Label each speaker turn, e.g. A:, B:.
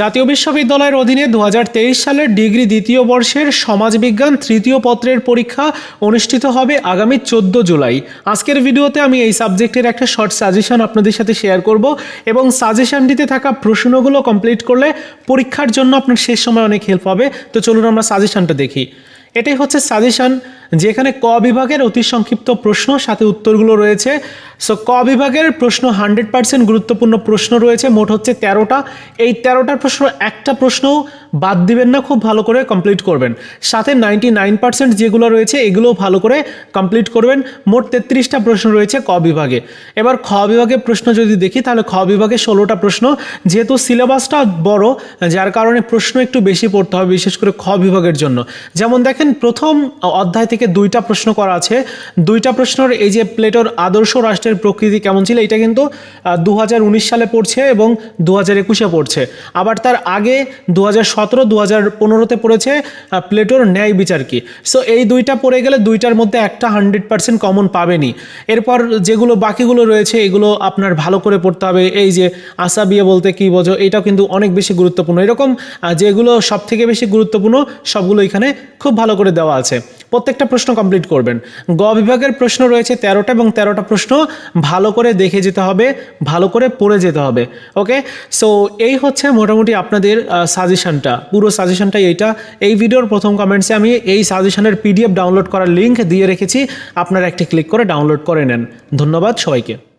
A: জাতীয় বিশ্ববিদ্যালয়ের অধীনে দু হাজার তেইশ সালের ডিগ্রি দ্বিতীয় বর্ষের সমাজবিজ্ঞান তৃতীয় পত্রের পরীক্ষা অনুষ্ঠিত হবে আগামী চোদ্দ জুলাই। আজকের ভিডিওতে আমি এই সাবজেক্টের একটা শর্ট সাজেশন আপনাদের সাথে শেয়ার করব এবং সাজেশনটিতে থাকা প্রশ্নগুলো কমপ্লিট করলে পরীক্ষার জন্য আপনার শেষ সময় অনেক হেল্প হবে। তো চলুন আমরা সাজেশনটা দেখি। এটাই হচ্ছে সাজেশন যেখানে ক বিভাগের অতি সংক্ষিপ্ত প্রশ্ন, সাথে উত্তরগুলো রয়েছে। সো ক বিভাগের প্রশ্ন হান্ড্রেড পার্সেন্ট গুরুত্বপূর্ণ প্রশ্ন রয়েছে, মোট হচ্ছে তেরোটা। এই তেরোটার প্রশ্ন, একটা প্রশ্নও বাদ দিবেন না, খুব ভালো করে কমপ্লিট করবেন। সাথে নাইনটি নাইন পার্সেন্ট যেগুলো রয়েছে এগুলোও ভালো করে কমপ্লিট করবেন। মোট তেত্রিশটা প্রশ্ন রয়েছে ক বিভাগে। এবার খ বিভাগের প্রশ্ন যদি দেখি, তাহলে খ বিভাগে ষোলোটা প্রশ্ন। যেহেতু সিলেবাসটা বড়, যার কারণে প্রশ্ন একটু বেশি পড়তে হবে, বিশেষ করে খ বিভাগের জন্য। যেমন দেখেন প্রথম অধ্যায় থেকে দুইটা প্রশ্ন করা আছে। দুইটা প্রশ্নের এই যে প্লেটোর আদর্শ রাষ্ট্রের প্রকৃতি কেমন ছিল, এটা কিন্তু দু হাজার উনিশ সালে পড়ছে এবং দু হাজার একুশে পড়ছে। আবার তার আগে দু হাজার সতেরো দু হাজার পনেরোতে পড়েছে প্লেটোর ন্যায় বিচার কি? সো এই দুইটা পড়ে গেলে দুইটার মধ্যে একটা হান্ড্রেড পার্সেন্ট কমন পাবেনি। এরপর যেগুলো বাকিগুলো রয়েছে, এগুলো আপনার ভালো করে পড়তে হবে। এই যে আশা বিয়ে বলতে কি বোঝো, এটাও কিন্তু অনেক বেশি গুরুত্বপূর্ণ। এরকম যেগুলো সব থেকে বেশি গুরুত্বপূর্ণ, সবগুলো এখানে খুব ভালো করে দেওয়া আছে। প্রত্যেকটা প্রশ্ন কমপ্লিট করবেন। গ বিভাগের প্রশ্ন রয়েছে তেরোটা এবং তেরোটা প্রশ্ন ভালো করে দেখে যেতে হবে, ভালো করে পড়ে যেতে হবে। ওকে সো এই হচ্ছে মোটামুটি আপনাদের সাজেশনটা পুরো সাজেশনটাই এইটা। এই ভিডিওর প্রথম কমেন্টসে আমি এই সাজেশনের পিডিএফ ডাউনলোড করার লিঙ্ক দিয়ে রেখেছি। আপনারা একটি ক্লিক করে ডাউনলোড করে নেন। ধন্যবাদ সবাইকে।